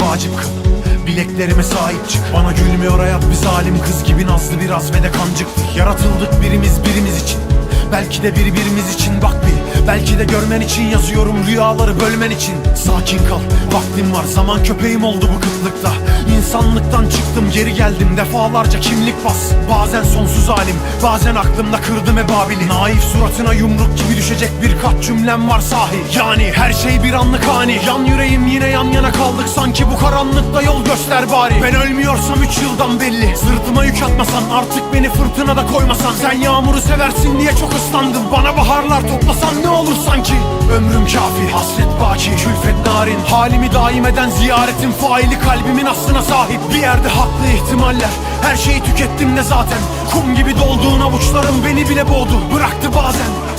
vacip kıl. Bileklerime sahip çık. Bana gülmüyor hayat bir zalim kız gibi Nazlı biraz ve de kancıktır Yaratıldık birimiz birimiz için. Belki de birbirimiz için. Bak bir Belki de görmen için yazıyorum rüyaları bölmen için. Sakin kal. Vaktim var. Zaman köpeğim oldu bu kıtlıkta İnsanlıktan çıktım geri geldim. Defalarca kimlik bas. Bazen sonsuz halim bazen aklımda kırdım ebabili. Naif suratına yumruk gibi düşecek birkaç cümlem var sahi. Yani her şey bir anlık ani. Yan yüreğim yine yan yana kaldık. Sanki bu karanlıkta yol göster bari. Ben ölmüyorsam 3 yıldan belli. Sırtıma yük atmasan artık beni fırtınada koymasan. Sen yağmuru seversin diye çok ıslandım. Bana baharlar toplasan ne olur sanki Ömrüm kafi hasret baki külfet narin. Halimi daim eden ziyaretin faili kalbimin aslına sahip. Bir yerde haklı ihtimaller Her şeyi tükettim ne zaten? Kum gibi dolduğun avuçlarım beni bile boğdu Bıraktı bazen